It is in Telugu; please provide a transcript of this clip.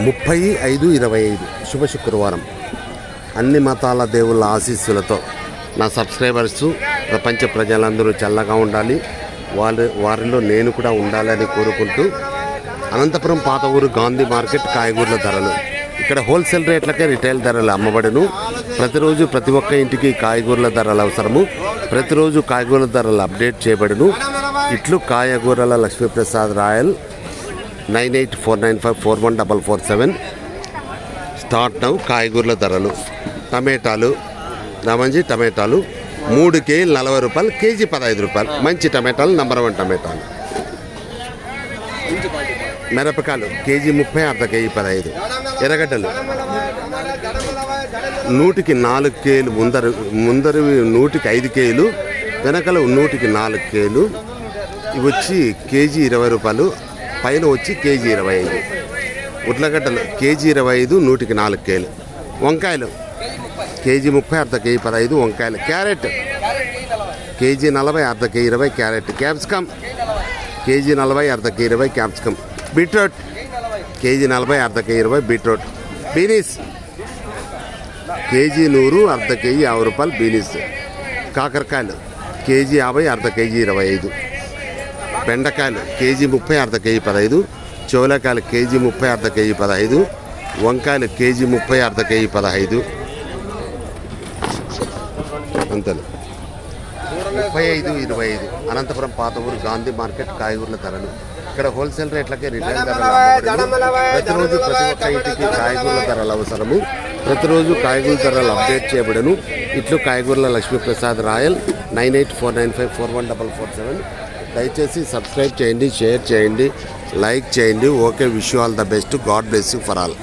ముప్పై ఐదు ఇరవై ఐదు. శుభ శుక్రవారం. అన్ని మతాల దేవుళ్ళ ఆశీస్సులతో నా సబ్స్క్రైబర్స్ ప్రపంచ ప్రజలందరూ చల్లగా ఉండాలి. వాళ్ళు వారిలో నేను కూడా ఉండాలని కోరుకుంటూ అనంతపురం పాత ఊరు గాంధీ మార్కెట్ కాయగూరల ధరలు. ఇక్కడ హోల్సేల్ రేట్లకే రిటైల్ ధరలు అమ్మబడును. ప్రతిరోజు ప్రతి ఒక్క ఇంటికి కాయగూరల ధరలు అవసరము. ప్రతిరోజు కాయగూరల ధరలు అప్డేట్ చేయబడును. ఇట్లు కాయగూరల Lakshmiprasad Rayal nine eight four nine five four one double four seven. Start now కాయగూరల ధరలు. టమాటాలు రామంజీ టమాటాలు మూడు కేజీలు నలభై రూపాయలు కేజీ పదహైదు రూపాయలు. మంచి టమాటాలు నంబర్ వన్ టమాటాలు. మిరపకాయలు కేజీ ముప్పై అర్ధ కేజీ పదహైదు. ఎర్రగడ్డలు నూటికి నాలుగు కేలు ముందరు ముందరు నూటికి ఐదు కేలు వెనకలు నూటికి నాలుగు కేలు. ఇవి వచ్చి కేజీ ఇరవై రూపాయలు పైన వచ్చి కేజీ ఇరవై ఐదు. ఉట్లగడ్డలు కేజీ ఇరవై ఐదు నూటికి నాలుగు కేలు. వంకాయలు కేజీ ముప్పై అర్ధ కేజీ పదహైదు వంకాయలు. క్యారెట్ కేజీ నలభై అర్ధ కేజీ ఇరవై క్యారెట్. క్యాప్సికమ్ కేజీ నలభై అర్ధ కేజీ ఇరవై క్యాప్సికమ్. బీట్రూట్ కేజీ నలభై అర్ధ కేజీ ఇరవై బీట్రూట్. బీనీస్ కేజీ నూరు అర్ధ కేజీ యాభై రూపాయలు బీనీస్. కాకరకాయలు కేజీ యాభై అర్ధ కేజీ ఇరవై ఐదు. బెండకాయలు కేజీ ముప్పై అర్ధ కేజీ పదహైదు. చోలకాయలు కేజీ ముప్పై అర్ధ కేజీ పదహైదు. వంకాయలు కేజీ ముప్పై అర్ధ కేజీ పదహైదు. అంతలు. ముప్పై ఐదు ఇరవై ఐదు. అనంతపురం పాత ఊరు గాంధీ మార్కెట్ కాయగూరల ధరలు. ఇక్కడ హోల్సేల్ రేట్లకే రిటైల్ ధరలు ప్రతిరోజు ప్రతి ఒక్క ఇంటికి కాయగూరల ధరలు అవసరము. ప్రతిరోజు కాయగూరల ధరలు అప్డేట్ చేయబడను. ఇట్లు కాయగూరల Lakshmiprasad Rayal nine eight four nine five four one double four seven. దయచేసి సబ్స్క్రైబ్ చేయండి షేర్ చేయండి లైక్ చేయండి. Okay wish all the best. God bless for all.